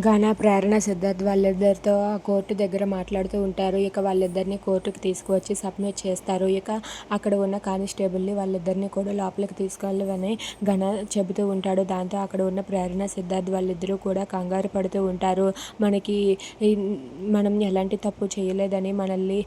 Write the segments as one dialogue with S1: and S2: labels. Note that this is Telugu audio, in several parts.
S1: ఘన ప్రేరణ సిద్ధార్థ్ వాళ్ళిద్దరితో ఆ కోర్టు దగ్గర మాట్లాడుతూ ఉంటారు. ఇక వాళ్ళిద్దరిని కోర్టుకి తీసుకువచ్చి సబ్మిట్ చేస్తారు. ఇక అక్కడ ఉన్న కానిస్టేబుల్ని వాళ్ళిద్దరిని కూడా లోపలికి తీసుకెళ్ళవని ఘన చెబుతూ ఉంటాడు. దాంతో అక్కడ ఉన్న ప్రేరణ సిద్ధార్థ్ వాళ్ళిద్దరూ కూడా కంగారు పడుతూ ఉంటారు. మనకి మనం ఎలాంటి తప్పు చేయలేదని మనల్ని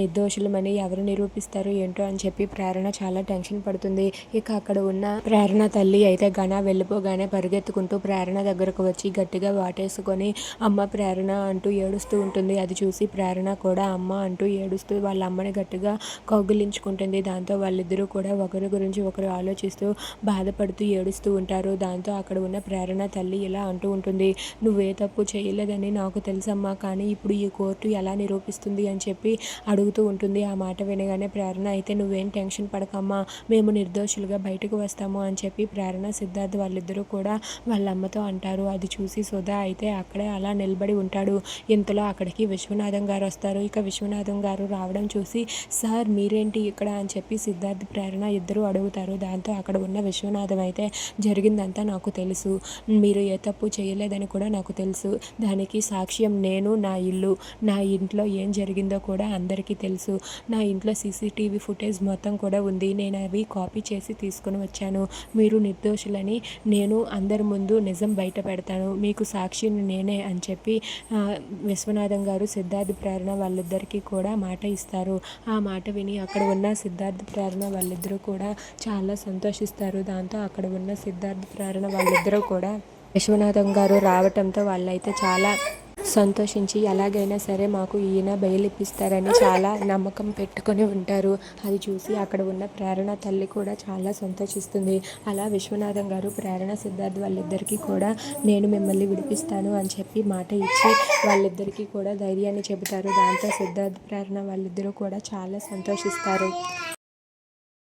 S1: నిర్దోషులమని ఎవరు నిరూపిస్తారు ఏంటో అని చెప్పి ప్రేరణ చాలా టెన్షన్ పడుతుంది. ఇక అక్కడ ఉన్న ప్రేరణ తల్లి అయితే ఘన వెళ్ళిపోగానే పరిగెత్తుకుంటూ ప్రేరణ దగ్గరకు వచ్చి గట్టిగా చేసుకొని అమ్మ ప్రేరణ అంటూ ఏడుస్తూ ఉంటుంది. అది చూసి ప్రేరణ కూడా అమ్మ అంటూ ఏడుస్తూ వాళ్ళ అమ్మని గట్టిగా కౌగిలించుకుంటుంది. దాంతో వాళ్ళిద్దరూ కూడా ఒకరి గురించి ఒకరు ఆలోచిస్తూ బాధపడుతూ ఏడుస్తూ ఉంటారు. దాంతో అక్కడ ఉన్న ప్రేరణ తల్లి ఇలా అంటూ ఉంటుంది. నువ్వే తప్పు చేయలేదని నాకు తెలుసమ్మా కానీ ఇప్పుడు ఈ కోర్టు ఎలా నిరూపిస్తుంది? అని చెప్పి అడుగుతూ ఉంటుంది. ఆ మాట వినగానే ప్రేరణ అయితే నువ్వేం టెన్షన్ పడకమ్మా మేము నిర్దోషులుగా బయటకు వస్తాము అని చెప్పి ప్రేరణ సిద్ధార్థ్ వాళ్ళిద్దరూ కూడా వాళ్ళ అమ్మతో అంటారు. అది చూసి సుధా అయితే అక్కడే అలా నిలబడి ఉంటాడు. ఇంతలో అక్కడికి విశ్వనాథం గారు వస్తారు. ఇక విశ్వనాథం గారు రావడం చూసి సార్ మీరేంటి ఇక్కడ? అని చెప్పి సిద్ధార్థ్ ప్రేరణ ఇద్దరు అడుగుతారు. దాంతో అక్కడ ఉన్న విశ్వనాథం అయితే జరిగిందంతా నాకు తెలుసు. మీరు ఏ తప్పు చేయలేదని కూడా నాకు తెలుసు. దానికి సాక్ష్యం నేను నా ఇల్లు నా ఇంట్లో ఏం జరిగిందో కూడా అందరికీ తెలుసు. నా ఇంట్లో సీసీటీవీ ఫుటేజ్ మొత్తం కూడా ఉంది. నేను అవి కాపీ చేసి తీసుకొని వచ్చాను. మీరు నిర్దోషులని నేను అందరి ముందు నిజం బయట పెడతాను. మీకు సాక్షిని నేనే అని చెప్పి విశ్వనాథం గారు సిద్ధార్థ ప్రేరణ వాళ్ళిద్దరికీ కూడా మాట ఇస్తారు. ఆ మాట విని అక్కడ ఉన్న సిద్ధార్థ ప్రేరణ వాళ్ళిద్దరూ కూడా చాలా సంతోషిస్తారు. దాంతో అక్కడ ఉన్న సిద్ధార్థ ప్రేరణ వాళ్ళిద్దరూ కూడా విశ్వనాథం గారు రావటంతో వాళ్ళైతే చాలా సంతోషించి ఎలాగైనా సరే మాకు ఈయన బెయిల్ ఇప్పిస్తారని చాలా నమ్మకం పెట్టుకొని ఉంటారు. అది చూసి అక్కడ ఉన్న ప్రేరణ తల్లి కూడా చాలా సంతోషిస్తుంది. అలా విశ్వనాథం గారు ప్రేరణ సిద్ధార్థ్ వాళ్ళిద్దరికీ కూడా నేను మిమ్మల్ని విడిపిస్తాను అని చెప్పి మాట ఇచ్చి వాళ్ళిద్దరికీ కూడా ధైర్యాన్ని చెబుతారు. దాంతో సిద్ధార్థ్ ప్రేరణ వాళ్ళిద్దరూ కూడా చాలా సంతోషిస్తారు.